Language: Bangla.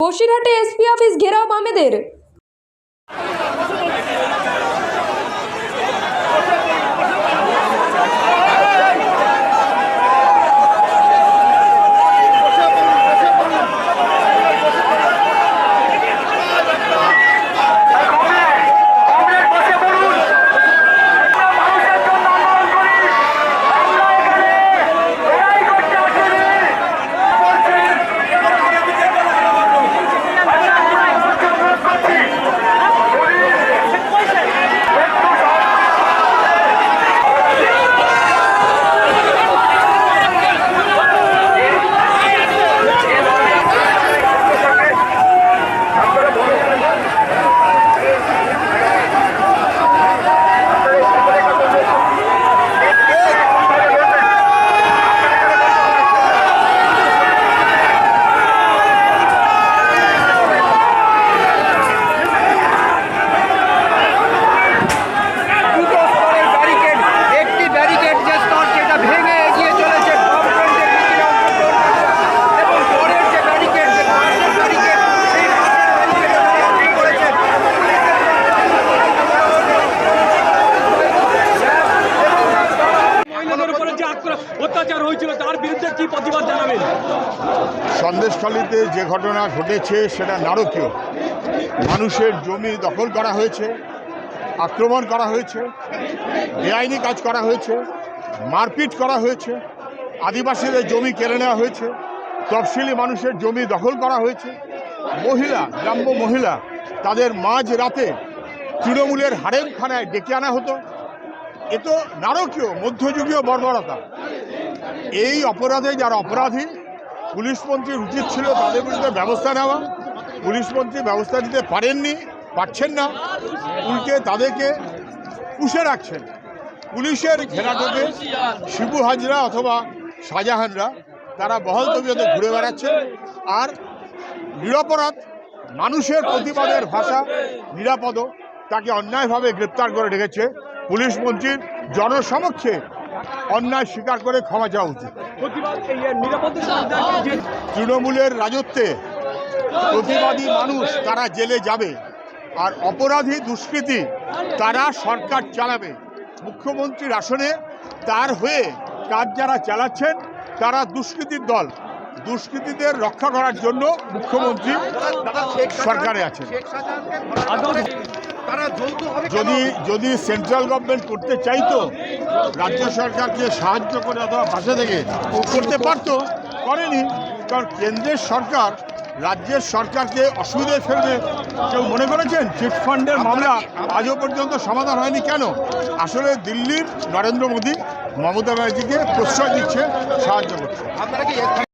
કોશીરાટે એસપી ઓફિસ ઘેરાવ મામલે অত্যাচার হয়েছিল, তার বিরুদ্ধে কি প্রতিবাদ জানাবেন? সন্দেশখালীতে যে ঘটনা ঘটেছে সেটা নারকীয়। মানুষের জমি দখল করা হয়েছে, আক্রমণ করা হয়েছে, বেআইনি কাজ করা হয়েছে, মারপিট করা হয়েছে, আদিবাসীদের জমি কেড়ে নেওয়া হয়েছে, তফসিলি মানুষের জমি দখল করা হয়েছে। মহিলা, গ্রাম্য মহিলা, তাদের মাঝ রাতে তৃণমূলের হারেমখানায় ডেকে আনা হতো। এ তো নারকীয়, মধ্যযুগীয় বর্বরতা। এই অপরাধে যারা অপরাধী, পুলিশ মন্ত্রীর উচিত ছিল তাদের বিরুদ্ধে ব্যবস্থা নেওয়া। পুলিশ মন্ত্রী ব্যবস্থা নিতে পারেননি, পারছেন না, উল্টে তাদেরকে পুষে রাখছেন। পুলিশের ঘেরাটোকে শিবু হাজরা অথবা শাহজাহানরা, তারা বহল তবিয়তে ঘুরে বেড়াচ্ছেন। আর নিরাপরাধ, মানুষের প্রতিবাদের ভাষা নিরাপদ, তাকে অন্যায়ভাবে গ্রেপ্তার করে রেখেছে। পুলিশ মন্ত্রীর জনসমক্ষে অন্যায় স্বীকার করে ক্ষমা চাওয়া উচিত। প্রতিবাদ এই নিরাপত্তা সংস্থাকে যে তৃণমূলের রাজত্বে প্রতিবাদী মানুষ তারা জেলে যাবে আর অপরাধী দুষ্কৃতী তারা সরকার চালাবে। মুখ্যমন্ত্রীর আসনে তার হয়ে কাজ যারা চালাচ্ছেন তারা দুষ্কৃতীর দল। দুষ্কৃতীদের রক্ষা করার জন্য মুখ্যমন্ত্রী সরকারে আছেন। যদি যদি সেন্ট্রাল গভর্নমেন্ট করতে চাইতো, রাজ্য সরকারকে সাহায্য করে অথবা পাশে থেকে করতে পারতো, করেনি। কারণ কেন্দ্রের সরকার, রাজ্যের সরকারকে অসুবিধায় ফেলবে। কেউ মনে করেছেন? চিট ফান্ডের মামলা আজও পর্যন্ত সমাধান হয়নি কেন? আসলে দিল্লির নরেন্দ্র মোদী মমতা ব্যানার্জিকে প্রশ্রয় দিচ্ছে, সাহায্য করছে।